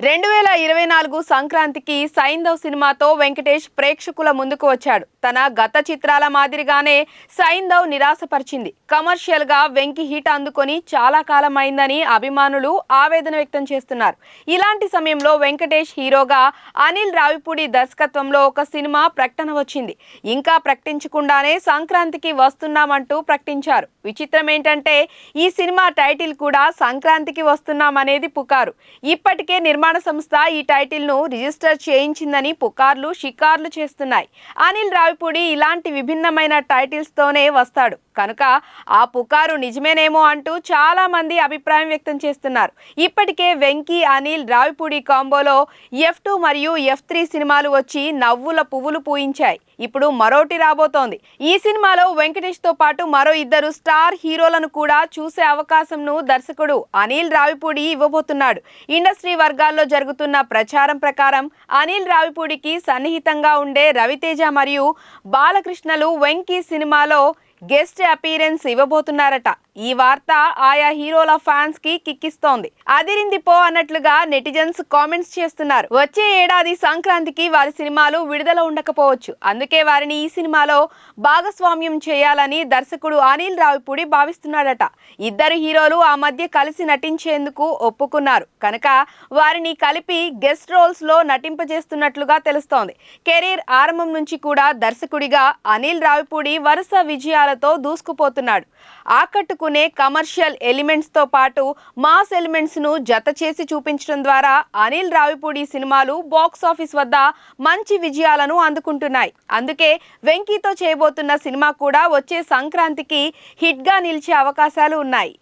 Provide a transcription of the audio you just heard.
రెండు వేల ఇరవై నాలుగు సంక్రాంతికి సైంధవ్ సినిమాతో వెంకటేష్ ప్రేక్షకుల ముందుకు వచ్చాడు. తన గత చిత్రాల మాదిరిగానే సైంధవ్ నిరాశపరిచింది. కమర్షియల్గా వెంకి హిట్ అందుకొని చాలా కాలం అయిందని అభిమానులు ఆవేదన వ్యక్తం చేస్తున్నారు. ఇలాంటి సమయంలో వెంకటేష్ హీరోగా అనిల్ రావిపూడి దర్శకత్వంలో ఒక సినిమా ప్రకటన వచ్చింది. ఇంకా ప్రకటించకుండానే సంక్రాంతికి వస్తున్నామంటూ ప్రకటించారు. విచిత్రం ఏంటంటే ఈ సినిమా టైటిల్ కూడా సంక్రాంతికి వస్తున్నామనేది పుకారు. ఇప్పటికే నిర్మాణ సంస్థ ఈ టైటిల్ను రిజిస్టర్ చేయించిందని పుకార్లు షికార్లు చేస్తున్నాయి. అనిల్ రావిపూడి ఇలాంటి విభిన్నమైన టైటిల్స్ తోనే వస్తాడు. కనుక ఆ పుకారు నిజమేనేమో అంటూ చాలా మంది అభిప్రాయం వ్యక్తం చేస్తున్నారు. ఇప్పటికే వెంకీ అనిల్ రావిపూడి కాంబోలో ఎఫ్ టూ మరియు ఎఫ్ త్రీ సినిమాలు వచ్చి నవ్వుల పువ్వులు పూయించాయి. ఇప్పుడు మరోటి రాబోతోంది. ఈ సినిమాలో వెంకటేష్తో పాటు మరో ఇద్దరు స్టార్ హీరోలను కూడా చూసే అవకాశంను దర్శకుడు అనిల్ రావిపూడి ఇవ్వబోతున్నాడు. ఇండస్ట్రీ వర్గాల్లో జరుగుతున్న ప్రచారం ప్రకారం అనిల్ రావిపూడికి సన్నిహితంగా ఉండే రవితేజ మరియు బాలకృష్ణలు వెంకీ సినిమాలో గెస్ట్ అపీరెన్స్ ఇవ్వబోతున్నారట. ఈ వార్త ఆయా హీరోల ఫ్యాన్స్కి కిక్కిస్తోంది. అదిరింది పో అన్నట్లుగా నెటిజన్స్ కామెంట్స్ చేస్తున్నారు. వచ్చే ఏడాది సంక్రాంతికి వారి సినిమాలు విడుదల ఉండకపోవచ్చు. అందుకే వారిని ఈ సినిమాలో భాగస్వామ్యం చేయాలని దర్శకుడు అనిల్ రావిపూడి భావిస్తున్నాడట ఇద్దరు హీరోలు ఆ మధ్య కలిసి నటించేందుకు ఒప్పుకున్నారు. కనుక వారిని కలిపి గెస్ట్ రోల్స్లో నటింపజేస్తున్నట్లుగా తెలుస్తోంది. కెరీర్ ఆరంభం నుంచి కూడా దర్శకుడిగా అనిల్ రావిపూడి వరుస విజయాలతో దూసుకుపోతున్నాడు. ఆకట్టుకునే కమర్షియల్ ఎలిమెంట్స్తో పాటు మాస్ ఎలిమెంట్స్ను జత చేసి చూపించడం ద్వారా అనిల్ రావిపూడి సినిమాలు బాక్స్ ఆఫీస్ వద్ద మంచి విజయాలను అందుకుంటున్నాయి. అందుకే వెంకీతో చేయబోతున్న సినిమా కూడా వచ్చే సంక్రాంతికి హిట్గా నిలిచే అవకాశాలు ఉన్నాయి.